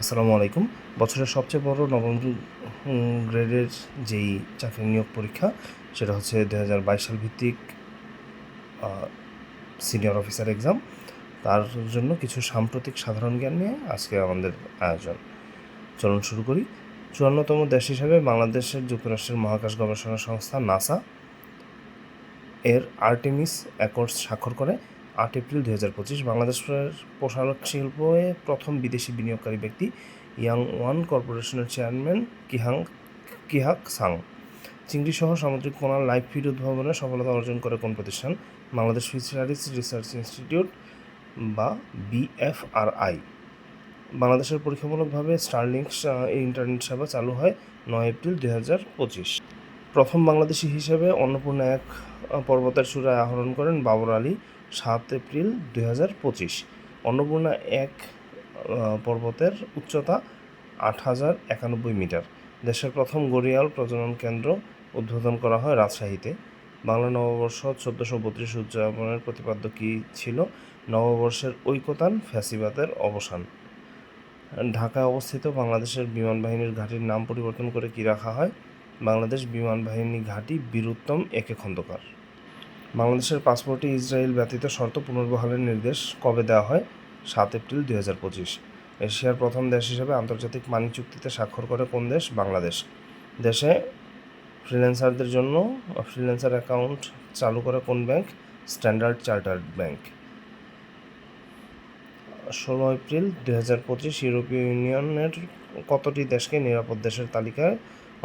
আসসালামু আলাইকুম। বছরের সবচেয়ে বড় নবম গ্রেডের যেই চাকরি নিয়োগ পরীক্ষা, সেটা হচ্ছে দু হাজার বাইশ সাল ভিত্তিক সিনিয়র অফিসার এক্সাম তার জন্য কিছু সাম্প্রতিক সাধারণ জ্ঞান নিয়ে আজকে আমাদের আয়োজন। চলুন শুরু করি। চুয়ান্নতম দেশ হিসাবে বাংলাদেশের যুক্তরাষ্ট্রের মহাকাশ গবেষণা সংস্থা নাসা এর আর্টেমিস অ্যাকর্ডস স্বাক্ষর করে। আট এপ্রিল দু হাজার পঁচিশ বাংলাদেশের পোশাক শিল্পে প্রথম বিদেশি বিনিয়োগকারী ব্যক্তি ইয়াং ওয়ান কর্পোরেশনের চেয়ারম্যান কিহাং কিহাক সাং। চিংড়ি সহ সামুদ্রিক কোনার লাইভ ফিড উদ্ভাবনে সফলতা অর্জন করে কোন প্রতিষ্ঠান? বাংলাদেশ ফিশারিজ রিসার্চ ইনস্টিটিউট বা বিএফআরআই। বাংলাদেশের পরীক্ষামূলকভাবে স্টারলিংক ইন্টারনেট সেবা চালু হয় নয় এপ্রিল দুই হাজার পঁচিশ। প্রথম বাংলাদেশি হিসেবে অন্নপূর্ণা এক পর্বতের চূড়ায় আহরণ করেন বাবর আলী, সাত এপ্রিল দুই হাজার পঁচিশ। অন্নপূর্ণা এক পর্বতের উচ্চতা আট হাজার একানব্বই মিটার। দেশের প্রথম গড়িয়াল প্রজনন কেন্দ্র উদ্বোধন করা হয় রাজশাহীতে। বাংলা নববর্ষ চোদ্দোশো বত্রিশ উদযাপনের প্রতিপাদ্য কী ছিল? নববর্ষের ঐকতান ফ্যাসিবাদের অবসান। ঢাকায় অবস্থিত বাংলাদেশের বিমান বাহিনীর ঘাঁটির নাম পরিবর্তন করে কী রাখা হয়? বাংলাদেশ বিমান বাহিনী ঘাঁটি বীরুত্তম একে খন্দকার। বাংলাদেশের পাসপোর্টে ইসরায়েল ব্যতীত শর্ত পুনর্বহালের নির্দেশ কবে দেওয়া হয়? সাত এপ্রিল দুই হাজার পঁচিশ। এশিয়ার প্রথম দেশ হিসেবে আন্তর্জাতিক মানি চুক্তিতে স্বাক্ষর করে কোন দেশ? বাংলাদেশ। দেশে ফ্রিল্যান্সারদের জন্য ফ্রিল্যান্সার অ্যাকাউন্ট চালু করে কোন ব্যাংক? Standard chartered bank. ষোলো এপ্রিল দুই হাজার পঁচিশ ইউরোপীয় ইউনিয়নের কতটি দেশকে নিরাপদ দেশের তালিকায়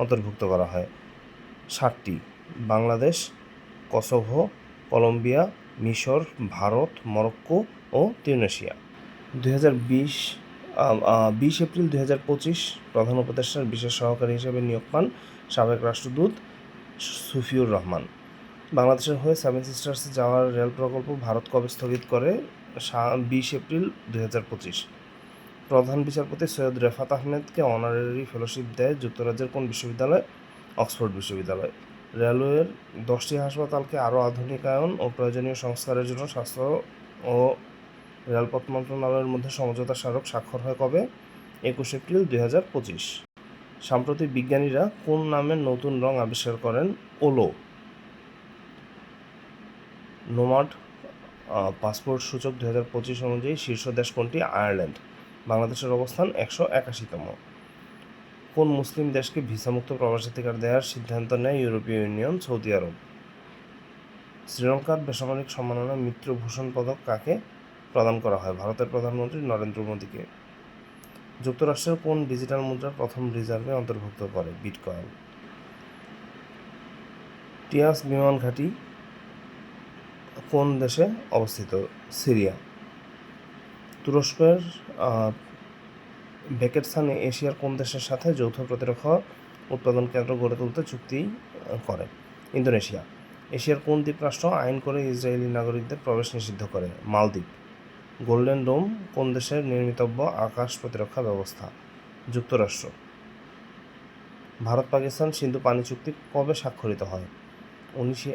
অন্তর্ভুক্ত করা হয়। সাতটি, বাংলাদেশ, কসোভো, কলম্বিয়া, মিশর, ভারত, মরক্কো ও তিউনেশিয়া। দুই হাজার বিশ বিশ এপ্রিল দুই হাজার পঁচিশ, প্রধান উপদেষ্টার বিশেষ সহকারী হিসেবে নিয়োগ পান সাবেক রাষ্ট্রদূত সুফিউর রহমান। বাংলাদেশের হয়ে সেভেন সিস্টার্সে যাওয়ার রেল প্রকল্প ভারত কবে স্থগিত করে বিশ এপ্রিল দুই হাজার পঁচিশ। প্রধান বিচারপতি সৈয়দ রেফাত আহমেদকে অনারারি ফেলোশিপ দেয় যুক্তরাজ্যের কোন বিশ্ববিদ্যালয়? অক্সফোর্ড বিশ্ববিদ্যালয়। রেলওয়ের দশটি হাসপাতালকে আরও আধুনিকায়ন ও প্রয়োজনীয় সংস্কারের জন্য স্বাস্থ্য ও রেলপথ মন্ত্রণালয়ের মধ্যে সমঝোতা স্মারক স্বাক্ষর হয় কবে? একুশ এপ্রিল দুই হাজার পঁচিশ। সাম্প্রতিক বিজ্ঞানীরা কোন নামের নতুন রং আবিষ্কার করেন? ওলো। নোমাড পাসপোর্ট সূচক দু হাজার পঁচিশ অনুযায়ী শীর্ষ দেশ কোনটি? আয়ারল্যান্ড। বাংলাদেশের অবস্থান একশো একাশিতম। কোন মুসলিম দেশকে ভিসামুক্ত প্রবাসাধিকার দেওয়ার সিদ্ধান্ত নেয় ইউরোপীয় ইউনিয়ন সৌদি আরব? শ্রীলঙ্কার বেসামরিক সম্মাননা মিত্রভূষণ পদক কাকে প্রদান করা হয়? ভারতের প্রধানমন্ত্রী নরেন্দ্র মোদীকে। যুক্তরাষ্ট্রের কোন ডিজিটাল মুদ্রা প্রথম রিজার্ভে অন্তর্ভুক্ত করে? বিটকয়েন। টিয়াস বিমান ঘাঁটি কোন দেশে অবস্থিত? সিরিয়া। তুরস্কের বেকেটসানে এশিয়ার কোন দেশের সাথে যৌথ প্রতিরক্ষা উৎপাদন কেন্দ্র গড়ে তুলতে চুক্তি করে? ইন্দোনেশিয়া। এশিয়ার কোন দ্বীপরাষ্ট্র আইন করে ইসরায়েলি নাগরিকদের প্রবেশ নিষিদ্ধ করে? মালদ্বীপ। গোল্ডেন ডোম, কোন দেশের নির্মিতব্য আকাশ প্রতিরক্ষা ব্যবস্থা? যুক্তরাষ্ট্র। ভারত, পাকিস্তান, সিন্ধু পানি চুক্তি কবে স্বাক্ষরিত হয়? উনিশে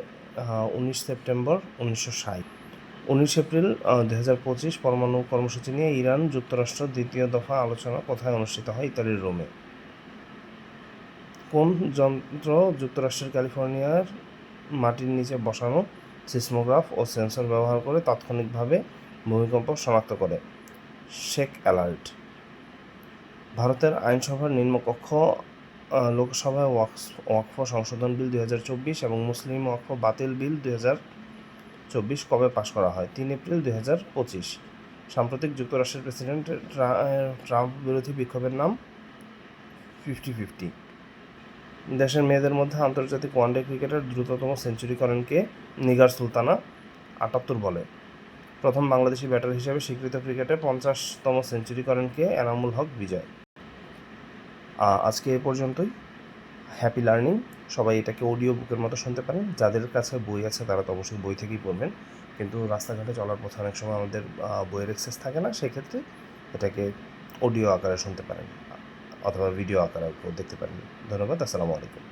উনিশ সেপ্টেম্বর উনিশশো ষাট। উনিশ এপ্রিল দু হাজার পঁচিশ পরমাণু কর্মসূচি নিয়ে ইরান যুক্তরাষ্ট্র দ্বিতীয় দফা আলোচনা কোথায় অনুষ্ঠিত হয় ইতালির রোমে। কোন যন্ত্র যুক্তরাষ্ট্রের ক্যালিফোর্নিয়ার মাটির নিচে বসানো সিসমোগ্রাফ ও সেন্সর ব্যবহার করে তাৎক্ষণিকভাবে ভূমিকম্প শনাক্ত করে? Shake alert. ভারতের আইনসভার নিম্নকক্ষ লোকসভায় ওয়াকফ সংশোধন বিল দুই এবং মুসলিম ওয়াকফ বাতিল বিল দুই হাজার চব্বিশ কবে পাশ করা হয়? তিন এপ্রিল দুই হাজার পঁচিশ। সাম্প্রতিক যুক্তরাষ্ট্রের প্রেসিডেন্ট ট্রাম্প বিরোধী বিক্ষোভের নাম ফিফটি ফিফটি। দেশের মেয়েদের মধ্যে আন্তর্জাতিক ওয়ানডে ক্রিকেটের দ্রুততম সেঞ্চুরি করেন কে? নিগার সুলতানা, আটাত্তর বলে। প্রথম বাংলাদেশি ব্যাটার হিসেবে স্বীকৃত ক্রিকেটে পঞ্চাশতম সেঞ্চুরি করেন কে? এনামুল হক বিজয়। আজকে এ পর্যন্তই। হ্যাপি লার্নিং সবাই এটাকে অডিও বুকের মতো শুনতে পারেন। যাদের কাছে বই আছে, তারা তো অবশ্যই বই থেকেই পড়বেন। কিন্তু রাস্তাঘাটে চলার পথে অনেক সময় আমাদের বইয়ের এক্সেস থাকে না, সেক্ষেত্রে এটাকে অডিও আকারে শুনতে পারেন, অথবা ভিডিও আকারে দেখতে পারেন। ধন্যবাদ, আসসালামু আলাইকুম।